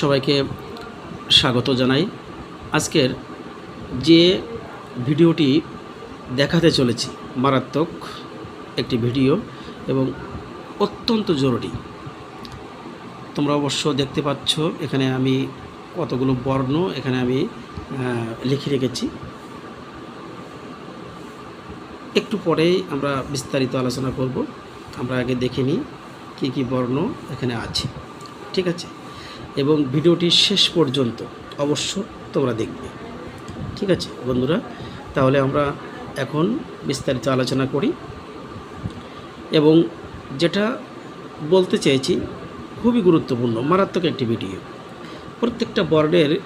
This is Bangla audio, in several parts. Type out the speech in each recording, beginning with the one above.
সবাইকে স্বাগত জানাই। আজকের যে ভিডিওটি দেখাতে চলেছি, মারাত্মক একটি ভিডিও এবং অত্যন্ত জরুরি। তোমরা অবশ্য দেখতে পাচ্ছ, এখানে আমি কতগুলো বর্ণ এখানে আমি লিখে রেখেছি। একটু পরেই আমরা বিস্তারিত আলোচনা করব। আমরা আগে দেখে নিই কী কী বর্ণ এখানে আছে। ঠিক আছে? এবং ভিডিওটি শেষ পর্যন্ত অবশ্য তোমরা দেখবে। ঠিক আছে বন্ধুরা? তাহলে আমরা এখন বিস্তারিত আলোচনা করি। এবং যেটা বলতে চেয়েছি খুবই গুরুত্বপূর্ণ, মারাত্মক একটি ভিডিও। প্রত্যেকটা বর্ণের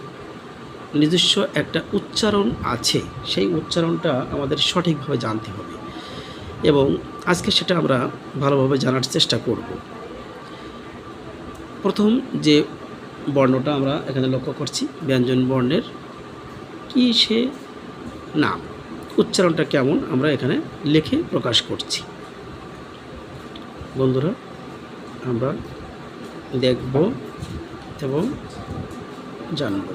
নিজস্ব একটা উচ্চারণ আছে। সেই উচ্চারণটা আমাদের সঠিকভাবে জানতে হবে। এবং আজকে সেটা আমরা ভালোভাবে জানার চেষ্টা করব। যে বর্ণটা আমরা এখানে লক্ষ্য করছি, ব্যঞ্জন বর্ণের, কি সে নাম? উচ্চারণটা কেমন আমরা এখানে লিখে প্রকাশ করছি। বন্ধুরা, আমরা দেখব এবং জানব।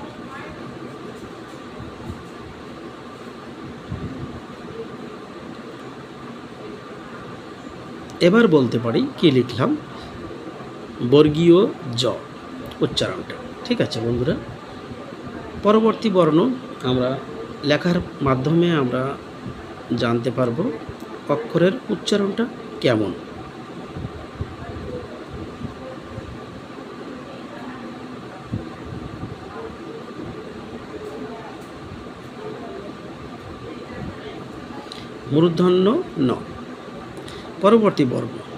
এবার বলতে পারি কি লিখলাম? বর্গীয় জ উচ্চারণটা। ঠিক আছে বন্ধুরা? পরবর্তী বর্ণ আমরা লেখার মাধ্যমে আমরা জানতে পারব অক্ষরের উচ্চারণটা কেমন। মূর্ধন্য ন। পরবর্তী বর্ণ।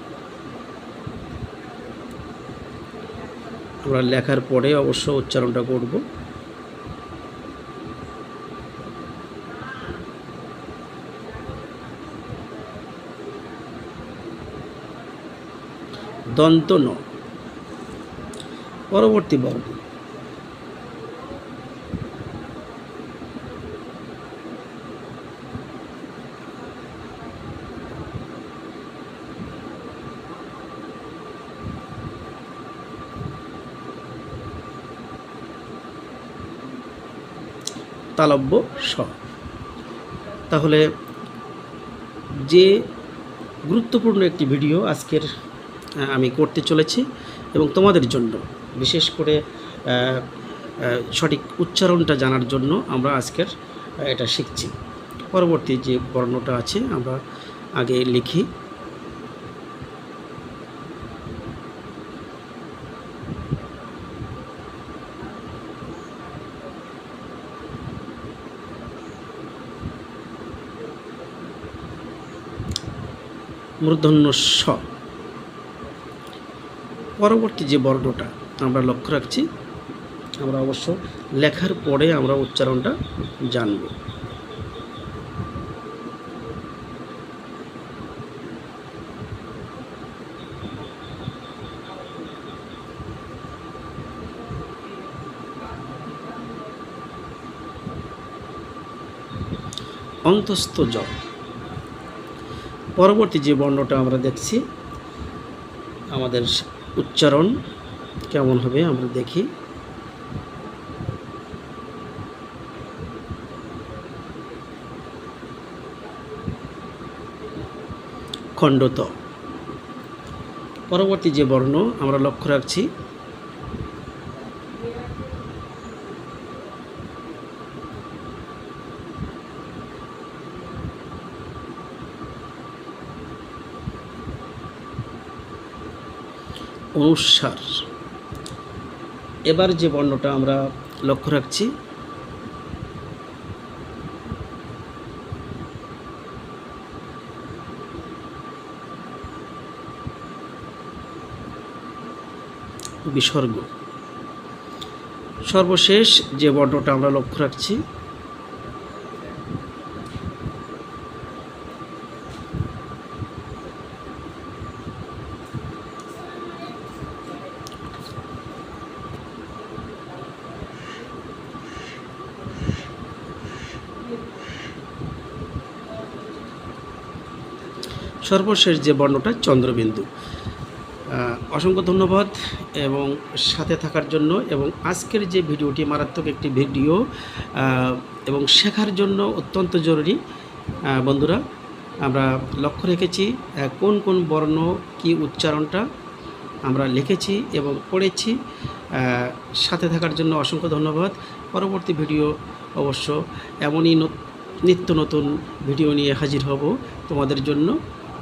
আমরা লেখার পরে অবশ্য উচ্চারণটা করব। দন্ত ন পরবর্তী বর্ণ তালব্য স তাহলে যে গুরুত্বপূর্ণ একটি ভিডিও আজকের আমি করতে চলেছি এবং তোমাদের জন্য, বিশেষ করে সঠিক উচ্চারণটা জানার জন্য আমরা আজকের এটা শিখছি। পরবর্তী যে বর্ণটা আছে, আমরা আগে লিখি। মূর্ধন্য স পরবর্তী যে বর্ণটা আমরা লক্ষ্য রাখছি, আমরা অবশ্য লেখার পরে আমরা উচ্চারণটা জানব। অন্তস্থ জ পরবর্তী যে বর্ণটা আমরা দেখছি, আমাদের উচ্চারণ কেমন হবে আমরা দেখি। খণ্ডত। পরবর্তী যে বর্ণ আমরা লক্ষ্য রাখছি অনুসার। এবার যে বর্ণটা আমরা লক্ষ্য রাখছি বিসর্গ। সর্বশেষ যে বর্ণটা আমরা লক্ষ্য রাখছি সর্বশেষ যে বর্ণটা চন্দ্রবিন্দু। অসংখ্য ধন্যবাদ এবং সাথে থাকার জন্য এবং আজকের যে ভিডিওটি মারাত্মক একটি ভিডিও এবং শেখার জন্য অত্যন্ত জরুরি। বন্ধুরা, আমরা লক্ষ্য রেখেছি কোন কোন বর্ণ কি উচ্চারণটা আমরা লিখেছি এবং পড়েছি। সাথে থাকার জন্য অসংখ্য ধন্যবাদ। পরবর্তী ভিডিও অবশ্য এমনই নত- নিত্য নতুন ভিডিও নিয়ে হাজির হব তোমাদের জন্য।